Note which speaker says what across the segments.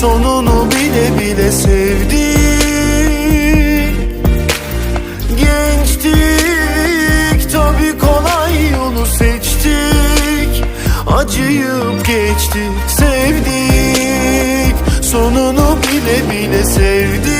Speaker 1: Sonunu bile bile sevdik Gençtik tabi kolay yolu seçtik. Acıyıp geçtik sevdik. Sonunu bile bile sevdik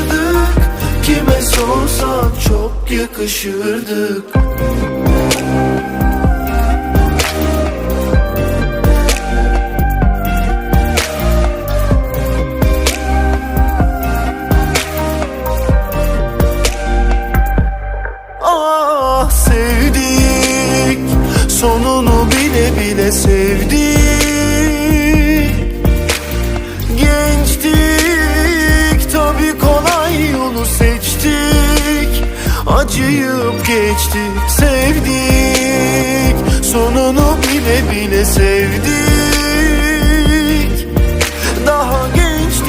Speaker 1: yakışırdık. Ah sevdik. Sonunu bile bile sevdik Acıyıp geçtik sevdik. Sonunu bile bile sevdik. Daha gençtik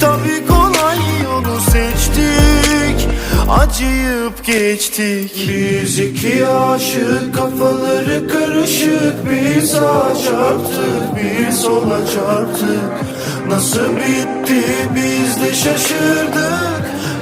Speaker 1: tabi kolay yolu seçtik. Acıyıp geçtik. Biz iki aşık kafaları karışık. Bir sağa çarptık bir sola çarptık. Nasıl bitti biz de şaşırdık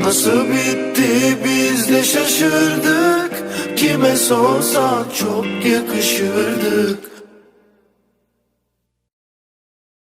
Speaker 1: Nasıl bitti biz de şaşırdık. Kime sorsan çok yakışırdık